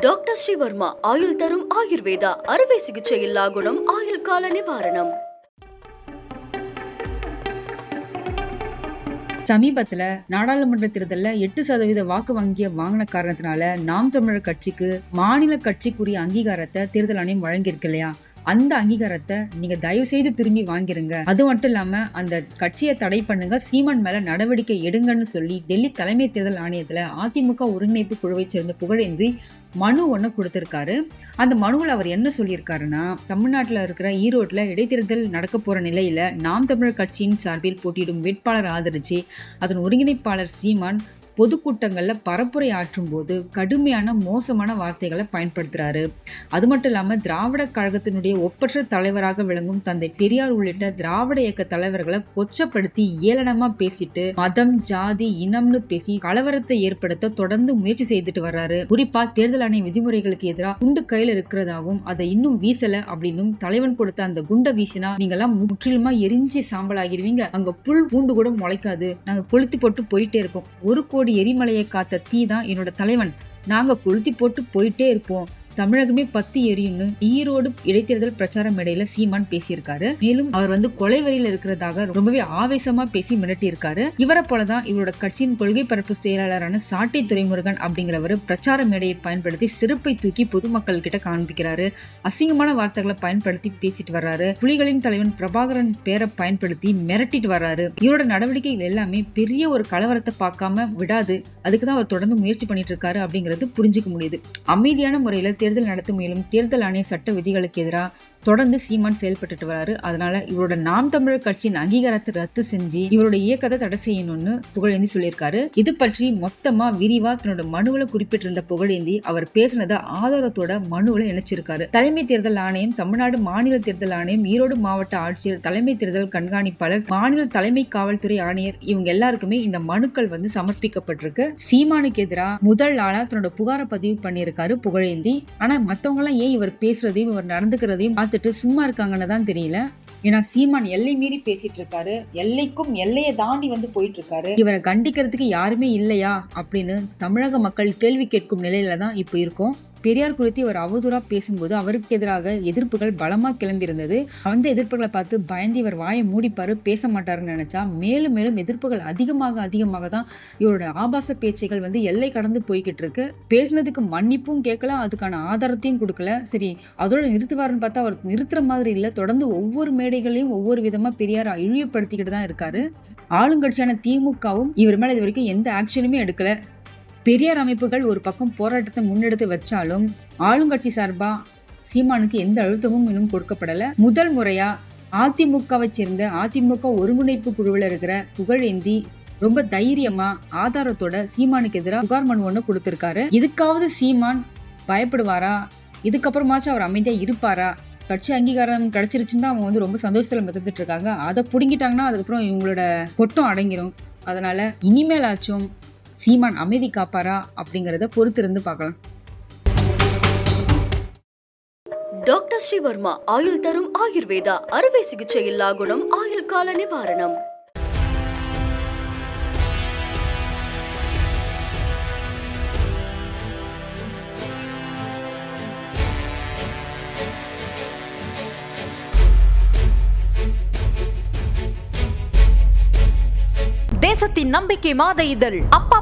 Doctor Sreevarma ஆயுள் தரும் ஆயுர்வேதா அறுவை சிகிச்சை இல்லா குணம் ஆயுள் கால நிவாரணம். சமீபத்துல நாடாளுமன்ற தேர்தலில் எட்டு சதவீத வாக்கு வங்கிய வாங்கின காரணத்தினால நாம் தமிழர் கட்சிக்கு மாநில கட்சிக்குரிய அங்கீகாரத்தை தேர்தல் ஆணையம் வழங்கியிருக்கு இல்லையா? அந்த அங்கீகாரத்தை நீங்க தயவு செய்து திரும்பி வாங்கிருங்க. அது மட்டும் இல்லாம அந்த கட்சியை தடை பண்ணுங்க சீமான் மேல நடவடிக்கை எடுங்கன்னு சொல்லி டெல்லி தலைமை தேர்தல் ஆணையத்துல அதிமுக ஒருங்கிணைப்பு குழுவை சேர்ந்த புகழேந்தி மனு ஒன்று கொடுத்துருக்காரு. அந்த மனுவில் அவர் என்ன சொல்லியிருக்காருன்னா தமிழ்நாட்டில் இருக்கிற ஈரோட்டில் இடைத்தேர்தல் நடக்க போகிற நிலையில் நாம் தமிழர் கட்சியின் சார்பில் போட்டியிடும் வேட்பாளர் ஆதரிச்சு அதன் ஒருங்கிணைப்பாளர் சீமான் பொதுக்கூட்டங்களில் பரப்புரை ஆற்றும் போது கடுமையான மோசமான வார்த்தைகளை பயன்படுத்துகிறாரு அது மட்டும் இல்லாமல் திராவிட கழகத்தினுடைய ஒப்பற்ற தலைவராக விளங்கும் தந்தை பெரியார் உள்ளிட்ட திராவிட இயக்க தலைவர்களை கொச்சப்படுத்தி ஏளனமாக பேசிட்டு மதம் ஜாதி இனம்னு பேசி கலவரத்தை ஏற்படுத்த தொடர்ந்து முயற்சி செய்துட்டு வர்றாரு. குறிப்பா தேர்தல் ஆணைய விதிமுறைகளுக்கு எதிராக குண்டு கையில் இருக்கிறதாகவும் அதை இன்னும் வீசல அப்படின்னும் தலைவன் கொடுத்த அந்த குண்டை வீசினா நீங்கெல்லாம் முற்றிலுமா எரிஞ்சு சாம்பல் ஆகிடுவீங்க அங்க புல் பூண்டு கூட முளைக்காது. நாங்க கொளுத்தி போட்டு போயிட்டே இருப்போம் ஒரு கோடி எரிமலையை காத்த தீ தான் என்னோட தலைவன். நாங்க கொளுத்தி போட்டு போயிட்டே இருப்போம். தமிழகமே பத்தி எரியும்னு ஈரோடு இடைத்தேர்தல் பிரச்சார மேடையில சீமான் பேசியிருக்காரு. மேலும் அவர் வந்து கொலை வரியில இருக்கிறதாக ரொம்பவே ஆவேசமா பேசி மிரட்டி இருக்காரு இவரை போலதான் இவரோட கட்சியின் கொள்கை பரப்பு செயலாளரான சாட்டை துறைமுருகன் அப்படிங்கிறவர் பிரச்சார மேடையை பயன்படுத்தி சிறப்பை தூக்கி பொதுமக்கள் கிட்ட காண்பிக்கிறாரு. அசிங்கமான வார்த்தைகளை பயன்படுத்தி பேசிட்டு வர்றாரு. புலிகளின் தலைவன் பிரபாகரன் பேரை பயன்படுத்தி மிரட்டிட்டு வர்றாரு. இவரோட நடவடிக்கைகள் எல்லாமே பெரிய ஒரு கலவரத்தை பார்க்காம விடாது. அதுக்கு தான் அவர் தொடர்ந்து முயற்சி பண்ணிட்டு இருக்காரு அப்படிங்கிறது புரிஞ்சுக்க முடியுது. அமைதியான முறையில் தேர்தல் நடத்த முயலும் தேர்தல் ஆணைய சட்ட விதிகளுக்கு எதிராக தொடர்ந்து சீமான் செயல்பட்டுட்டு வராரு. அதனால இவரோட நாம் தமிழர் கட்சியின் அங்கீகாரத்தை ரத்து செஞ்சு இவரோட இயக்கத்தை தடை செய்யணும்னு புகழேந்தி சொல்லியிருக்காரு. இது பற்றி மொத்தமா விரிவா தன்னோட மனுவில் குறிப்பிட்டிருந்த புகழேந்தி அவர் பேசினதை ஆதாரத்தோட மனுவில் இணைச்சிருக்காரு. தலைமை தேர்தல் ஆணையம் தமிழ்நாடு மாநில தேர்தல் ஆணையம் ஈரோடு மாவட்ட ஆட்சியர் தலைமை தேர்தல் கண்காணிப்பாளர் மாநில தலைமை காவல்துறை ஆணையர் இவங்க எல்லாருக்குமே இந்த மனுக்கள் வந்து சமர்ப்பிக்கப்பட்டிருக்கு. சீமானுக்கு எதிராக முதல் ஆளா தன்னோட புகாரை பதிவு பண்ணியிருக்காரு புகழேந்தி. ஆனா மத்தவங்க எல்லாம் ஏன் இவர் பேசுறதையும் இவர் நடந்துக்கிறதையும் பார்த்துட்டு சும்மா இருக்காங்கன்னு தான் தெரியல. ஏன்னா சீமான் எல்லை மீறி பேசிட்டு இருக்காரு எல்லைக்கும் எல்லையை தாண்டி வந்து போயிட்டு இருக்காரு இவரை கண்டிக்கிறதுக்கு யாருமே இல்லையா? அப்படின்னு தமிழக மக்கள் கேள்வி கேட்கும் நிலையில தான் இப்போ இருக்கோம். பெரியார் குறித்து இவர் அவதூறாக பேசும்போது அவருக்கு எதிராக எதிர்ப்புகள் பலமாக கிளம்பியிருந்தது. அந்த எதிர்ப்புகளை பார்த்து பயந்து இவர் வாயை மூடிப்பாரு பேச மாட்டாருன்னு நினச்சா மேலும் மேலும் எதிர்ப்புகள் அதிகமாக அதிகமாக தான் இவரோட ஆபாச பேச்சைகள் வந்து எல்லை கடந்து போய்கிட்டு இருக்கு. பேசினதுக்கு மன்னிப்பும் கேட்கல அதுக்கான ஆதாரத்தையும் கொடுக்கல. சரி அதோட நிறுத்துவாருன்னு பார்த்தா அவர் நிறுத்துற மாதிரி இல்லை. தொடர்ந்து ஒவ்வொரு மேடைகளையும் ஒவ்வொரு விதமாக பெரியார் இழிவுபடுத்திக்கிட்டு தான் இருக்காரு. ஆளுங்கட்சியான திமுகவும் இவர் மேலே இது வரைக்கும் எந்த ஆக்ஷனுமே எடுக்கல. பெரியார் அமைப்புகள் ஒரு பக்கம் போராட்டத்தை முன்னெடுத்து வச்சாலும் ஆளுங்கட்சி சார்பா சீமானுக்கு எந்த அழுத்தமும் இன்னும் கொடுக்கப்படல. முதல் முறையா அதிமுகவை சேர்ந்த அதிமுக ஒருங்கிணைப்பு குழுவில் இருக்கிற புகழேந்தி ரொம்ப தைரியமா ஆதாரத்தோட சீமானுக்கு எதிராக புகார் மனு ஒன்று கொடுத்திருக்காரு. இதுக்காவது சீமான் பயப்படுவாரா? இதுக்கப்புறமாச்சும் அவர் அமைதியா இருப்பாரா? கட்சி அங்கீகாரம் கிடைச்சிருச்சுன்னு தான் அவங்க வந்து ரொம்ப சந்தோஷத்துல மிதந்துட்டு இருக்காங்க. அதை புடுங்கிட்டாங்கன்னா அதுக்கப்புறம் இவங்களோட கொட்டம் அடங்கிரும். அதனால இனிமேலாச்சும் சீமான் அமைதி காப்பாரா அப்படிங்கிறத பொறுத்திருந்து பார்க்கலாம். டாக்டர் ஸ்ரீவர்மா ஆயுள் தரும் ஆயுர்வேதா அறுவை சிகிச்சை இல்லா குணம் ஆயுள் கால நிவாரணம். தேசத்தின் நம்பிக்கை மாத இதழ் அப்பா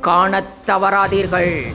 காணத் தவறாதீர்கள்.